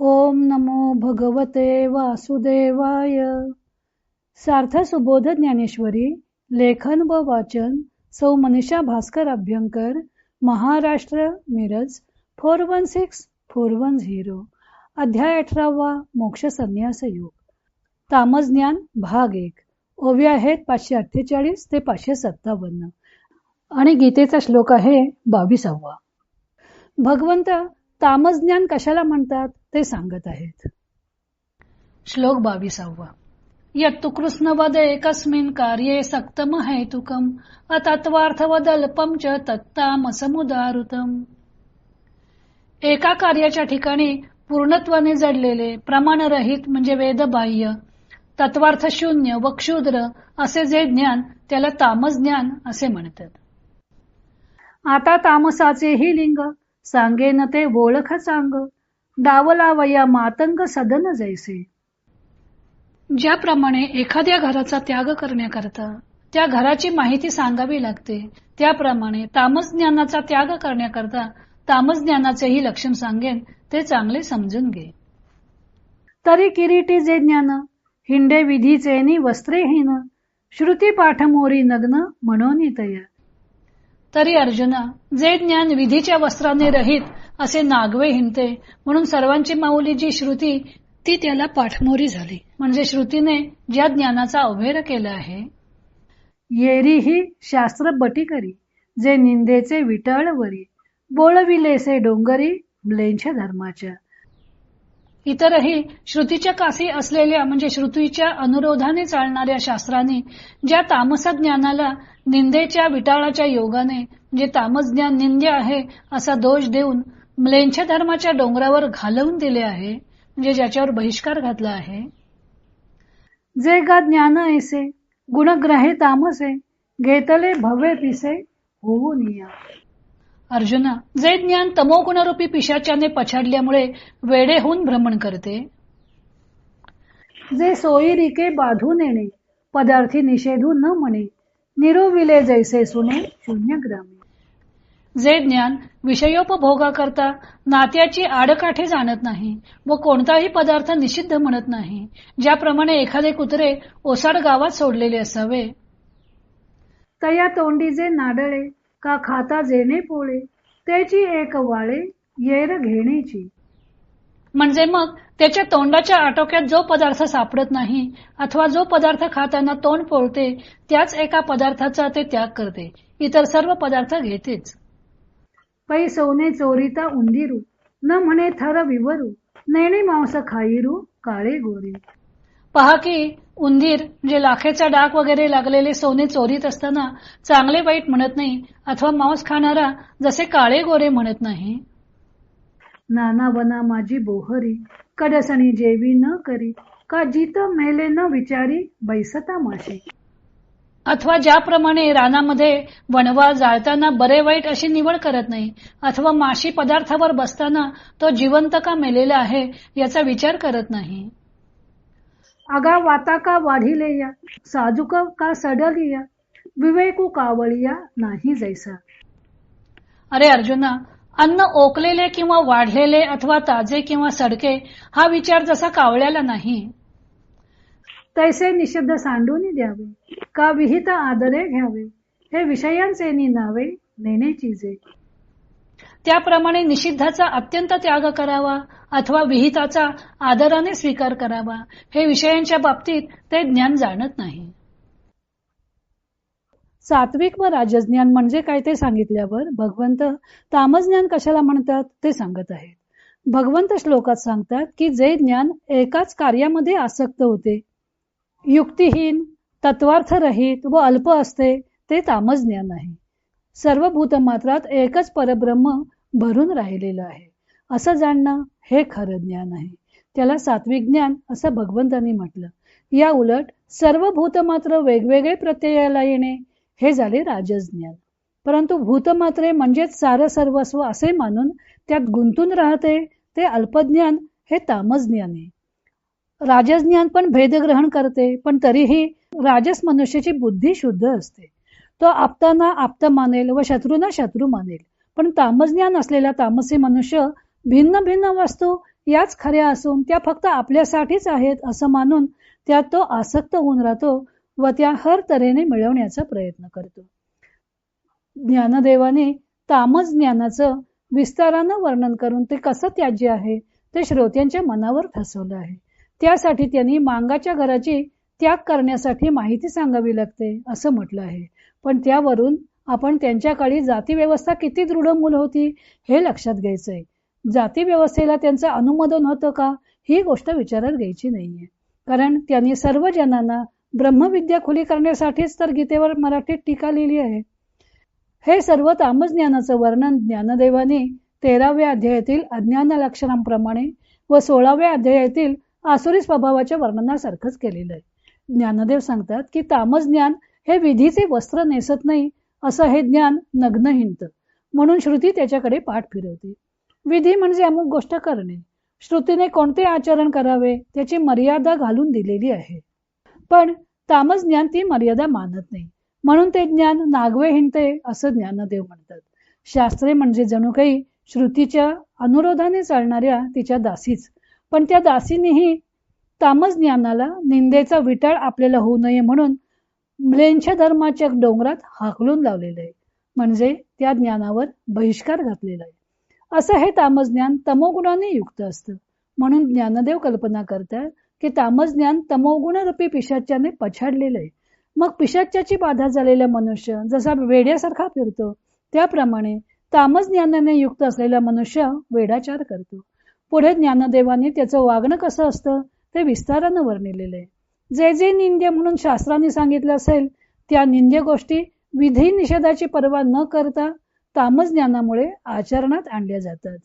ओम नमो भगवते वासुदेवाय. सार्थ सुबोध ज्ञानेश्वरी लेखन व वाचन सौ Manisha Bhaskar Abhyankar Maharashtra Miraj four one six four one zero अध्याय अठरावा मोक्ष संन्यास योग. तामस ज्ञान भाग एक ओवे आहेत पाचशे अठ्ठेचाळीस ते पाचशे सत्तावन्न. आणि गीतेचा श्लोक आहे बावीसावा. भगवंत तामस ज्ञान कशाला म्हणतात ते सांगत आहेत. श्लोक बावीसावा. यत्तु कृष्णवद एकस्मिन कार्ये सक्तम हेतुकम अतत्वार्थवदल्पम च तत्तामसमुदारुतम एका कार्याच्या ठिकाणी पूर्णत्वाने जडलेले प्रमाणरहित म्हणजे वेदबाह्य तत्वार्थ शून्य व क्षुद्र असे जे ज्ञान त्याला तामस ज्ञान असे म्हणतात. आता तामसाचेही लिंग सांगेन ते ओळख चांग डावलावया मातंग सदन जैसे. ज्याप्रमाणे एखाद्या घराचा त्याग करण्याकरता त्या घराची माहिती सांगावी लागते त्याप्रमाणे तामस ज्ञानाचा त्याग करण्याकरता तामस ज्ञानाचेही लक्षण सांगेन ते चांगले समजून घे. तरी किरीटी जे ज्ञान हिंडे विधीचे वस्त्रेहीन श्रुती पाठमोरी नग्न म्हणून तया तरी अर्जुना जे ज्ञान विधीच्या वस्त्राने रहित असे नागवे हिंडते म्हणून सर्वांची माऊली जी श्रुती ती त्याला पाठमोरी झाली. म्हणजे श्रुतीने ज्या ज्ञानाचा अभेर केला आहे येरी ही शास्त्र बटी करी जे निंदेचे विटाळवरी बोळविलेसे डोंगरी म्लेंछ धर्माच्या. इतरही श्रुतीच्या कासी असलेल्या म्हणजे श्रुतीच्या अनुरोधाने चालणाऱ्या शास्त्राने ज्या तामस ज्ञानाला निंदेच्या विटाळाच्या योगाने जे तामस ज्ञान निंद्य आहे असा दोष देऊन म्लेंछ धर्माच्या डोंगरावर घालवून दिले आहे म्हणजे ज्याच्यावर बहिष्कार घातला आहे. जे गा ज्ञान ऐसे गुणग्रहे तामसे घेतले भव्य पिसे होऊ निया. अर्जुना जे ज्ञान तमोगुणरूपी पिशाच्याने पछाडल्यामुळे वेडे होऊन भ्रमण करते. जे सोयी रिके बाधून येणे पदार्थी निषेधू न म्हणे निरोविले जैसे सुने शून्य ग्रामी. जे ज्ञान विषयोपभोगा करता नात्याची आडकाठी जाणत नाही व कोणताही पदार्थ निषिद्ध म्हणत नाही ज्याप्रमाणे एखादे कुत्रे ओसाड गावात सोडलेले असावे. तया तोंडी जे नाडळे का खाता जेणे पोळे त्याची एक वाळे येर घेण्याची म्हणजे मग त्याच्या तोंडाच्या आटोक्यात जो पदार्थ सापडत नाही अथवा जो पदार्थ खाताना तोंड पोळते त्याच एका पदार्थाचा ते त्याग करते. इतर सर्व पदार्थ घेतेच. पै सोने चोरीता उंदिरू न म्हणे थर विवरू नेणे मांस खाईरू काळे गोरे. पहा की उंदीर म्हणजे लाखेचा डाक वगैरे लागलेले सोने चोरीत असताना चांगले वाईट म्हणत नाही अथवा मांस खाणारा जसे काळे गोरे म्हणत नाही. नाना वना माझी बोहरी कडसणी जेवी न करी का जित मेले न विचारी बैसता माशी. अथवा ज्याप्रमाणे रानामध्ये वणवा जाळताना बरे वाईट अशी निवड करत नाही अथवा माशी पदार्थावर बसताना तो जिवंत का मेलेला आहे याचा विचार करत नाही. आगा वाता का वाढिले या साजूक का सडलिया विवेकू कावळिया नाही जैसा. अरे अर्जुना अन्न ओकलेले किंवा वाढलेले अथवा ताजे किंवा सडके हा विचार जसा कावळ्याला नाही तैसे निषिद्ध सांडून द्यावे का विहित आदरे घ्यावे हे विषयांचे नावे नेणे जे त्याप्रमाणे निषिद्धाचा अत्यंत त्याग करावा अथवा विहिताचा आदराने स्वीकार करावा हे विषयांच्या बाबतीत ते ज्ञान जाणत नाही. सात्विक व राजज्ञान म्हणजे काय ते सांगितल्यावर भगवंत तामसज्ञान कशाला म्हणतात ते सांगत आहेत. भगवंत श्लोकात सांगतात की जे ज्ञान एकाच कार्यामध्ये आसक्त होते. युक्तिहीन तत्वार्थरहित व अल्प असते ते तामस ज्ञान आहे. सर्व भूतमात्रात एकच परब्रह्म भरून राहिलेलं आहे. असं जाणणं हे खरं ज्ञान आहे. त्याला सात्विक ज्ञान असं भगवंतांनी म्हटलं. या उलट सर्व भूतमात्र वेगवेगळे प्रत्ययाला येणे हे झाले राजज्ञान. परंतु भूतमात्रे म्हणजेच सार सर्वस्व असे मानून त्यात गुंतून राहते ते अल्पज्ञान हे तामसज्ञान आहे. राजज्ञान पण भेदग्रहण करते पण तरीही राजस मनुष्याची बुद्धी शुद्ध असते. तो आपताना आप्त मानेल व शत्रूंना शत्रू मानेल. पण तामज्ञान असलेला तामसी मनुष्य भिन्न भिन्न वस्तू याच खऱ्या असून त्या फक्त आपल्यासाठीच आहेत असं मानून त्यात तो आसक्त होऊन राहतो व त्या हर तऱ्हेने मिळवण्याचा प्रयत्न करतो. ज्ञानदेवाने तामस ज्ञानाचं विस्तारानं वर्णन करून ते कसं त्याज्य आहे ते श्रोत्यांच्या मनावर ठसवलं आहे. त्यासाठी त्यांनी मांगाच्या घराची त्याग करण्यासाठी माहिती सांगावी लागते असं म्हटलं आहे. पण त्यावरून आपण त्यांच्या काळी जाती व्यवस्था किती दृढ मूल होती हे लक्षात घ्यायचंय. जाती व्यवस्थेला त्यांचं अनुमोदन होतं का ही गोष्ट विचारात घ्यायची नाहीये. कारण त्यांनी सर्व जणांना ब्रह्मविद्या खुली करण्यासाठीच तर गीतेवर मराठीत टीका लिहिली आहे. हे सर्व तामज्ञानाचं वर्णन ज्ञानदेवाने तेराव्या अध्यायातील अज्ञान लक्षणांप्रमाणे व सोळाव्या अध्यायातील आसुरी स्वभावाच्या वर्णनासारखंच केलेलं आहे. ज्ञानदेव सांगतात की तामज्ञान हे विधीचे वस्त्र नेसत नाही असं हे ज्ञान नग्न हिंत म्हणून श्रुती त्याच्याकडे पाठ फिरवते. विधी म्हणजे अमुक गोष्ट करणे. श्रुतीने कोणते आचरण करावे त्याची मर्यादा घालून दिलेली आहे. पण तामस ज्ञान ती मर्यादा मानत नाही. म्हणून ते ज्ञान नागवे हिंडते असं ज्ञानदेव म्हणतात. शास्त्रे म्हणजे जणू काही श्रुतीच्या अनुरोधाने चालणाऱ्या तिच्या दासीच. पण त्या दासीनेही तामस ज्ञानाला निंदेचा विटाळ आपल्याला होऊ नये म्हणून म्लेंच्या धर्माच्या डोंगरात हाकलून लावलेलं आहे. म्हणजे त्या ज्ञानावर बहिष्कार घातलेला आहे. असं हे तामस ज्ञान तमोगुणाने युक्त असतं. म्हणून ज्ञानदेव कल्पना करतात की तामसज्ञान तमोगुणरूपी पिशाच्याने पछाडलेलं आहे. मग पिशाच्याची बाधा झालेला मनुष्य जसा वेड्यासारखा फिरतो त्याप्रमाणे तामस ज्ञानाने युक्त असलेला मनुष्य वेडाचार करतो. पुढे ज्ञानदेवाने त्याचं वागणं कसं असतं ते विस्तारानं वर्णिलेलं आहे. जे जे निंद्य म्हणून शास्त्राने सांगितलं असेल त्या निंद्य गोष्टी विधी निषेधाची पर्वा न करता तामस ज्ञानामुळे आचरणात आणल्या जातात.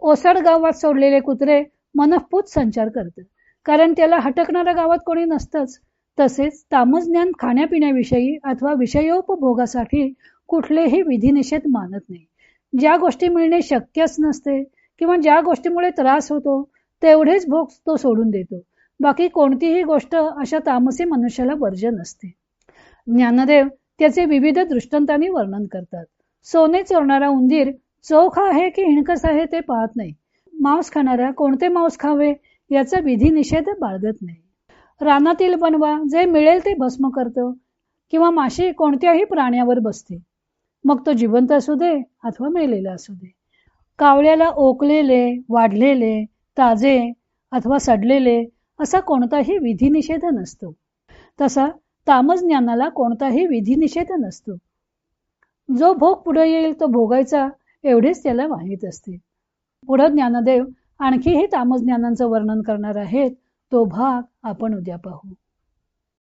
ओसाड गावात सोडलेले कुत्रे मनपूत संचार करतात. कारण त्याला हटकणाऱ्या गावात कोणी नसतंच. तसेच तामसज्ञान खाण्यापिण्याविषयी अथवा विषयोपभोगासाठी कुठलेही विधिनिषेध मानत नाही. ज्या गोष्टी मिळणे शक्यच नसते किंवा ज्या गोष्टीमुळे त्रास होतो तेवढेच भोग तो सोडून देतो. बाकी कोणतीही गोष्ट अशा तामसी मनुष्याला वर्जन असते ज्ञानदेव त्याचे विविध दृष्टांतांनी वर्णन करतात. सोने चोरणारा उंदीर चोख आहे की हिणकस आहे ते पाहत नाही. मांस खाणारा कोणते मांस खावे? याचा विधी निषेध बाळगत नाही. रानातील बनवा जे मिळेल ते भस्म करतो किंवा माशी कोणत्याही प्राण्यावर बसते. मग तो जिवंत असू दे अथवा मेलेला असू दे. कावळ्याला ओकलेले वाढलेले ताजे अथवा सडलेले असा कोणताही विधिनिषेध नसतो. तसा तामस ज्ञानाला कोणताही विधिनिषेध नसतो. जो भोग पुढे येईल तो भोगायचा एवढेच त्याला माहीत असते. पुढं ज्ञानदेव आणखीही तामज्ञानांचं वर्णन करणार आहेत तो भाग आपण उद्या पाहू.